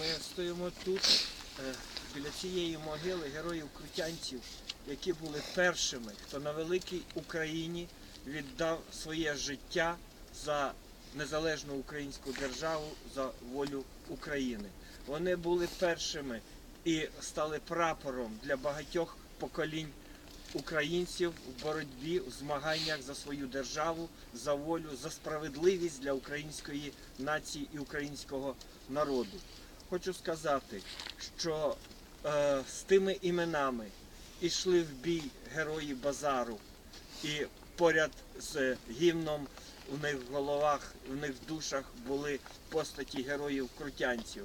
Ми стоїмо тут, е, біля цієї могили героїв крутянців, які були першими, хто на великій Україні віддав своє життя за незалежну українську державу, за волю України. Вони були першими і стали прапором для багатьох поколінь українців в боротьбі, в змаганнях за свою державу, за волю, за справедливість для української нації і українського народу. Хочу сказати, що е, з тими іменами йшли в бій герої базару, і поряд з гімном у них в головах, в них в душах були постаті героїв крутянців.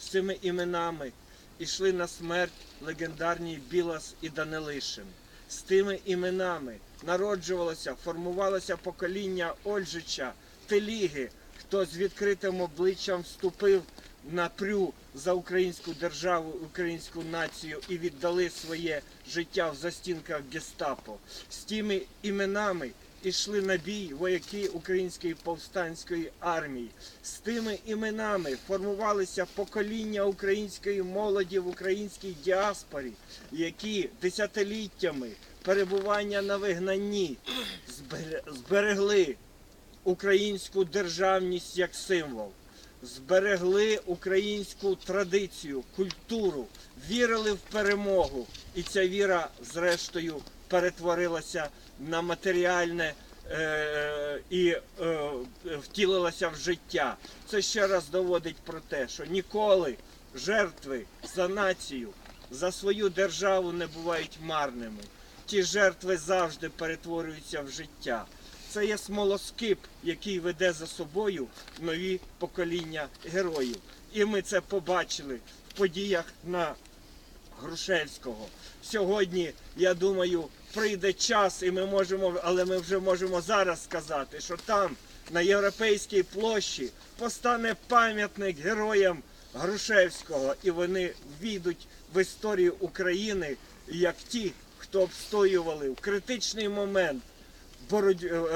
З цими іменами йшли на смерть легендарні Білас і Данилишин. З тими іменами народжувалося, формувалося покоління Ольжича, Теліги, хто з відкритим обличчям вступив на прю за українську державу, українську націю і віддали своє життя в застінках гестапо. З тими іменами ішли на бій вояки Української повстанської армії. З тими іменами формувалися покоління української молоді в українській діаспорі, які десятиліттями перебування на вигнанні збере- зберегли українську державність як символ, зберегли українську традицію, культуру, вірили в перемогу, і ця віра, зрештою, перетворилася на матеріальне е, і е, втілилася в життя. Це ще раз доводить про те, що ніколи жертви за націю, за свою державу не бувають марними. Ті жертви завжди перетворюються в життя. Це є смолоскип, який веде за собою нові покоління героїв. І ми це побачили в подіях на Грушевського. Сьогодні, я думаю, прийде час, і ми можемо, але ми вже можемо зараз сказати, що там, на Європейській площі, постане пам'ятник героям Грушевського, і вони війдуть в історію України як ті, хто обстоювали в критичний момент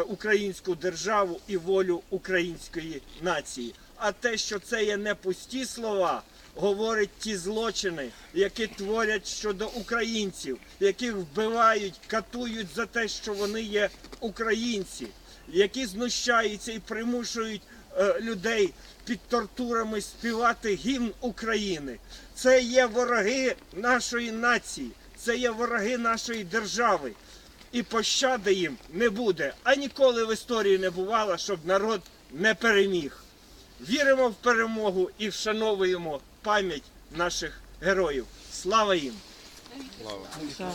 українську державу і волю української нації. А те, що це є не пусті слова, говорить ті злочини, які творять щодо українців, яких вбивають, катують за те, що вони є українці, які знущаються і примушують е, людей під тортурами співати гімн України. Це є вороги нашої нації, це є вороги нашої держави і пощади їм не буде. А ніколи в історії не бувало, щоб народ не переміг. Віримо в перемогу і вшановуємо пам'ять наших героїв. Слава їм! Слава.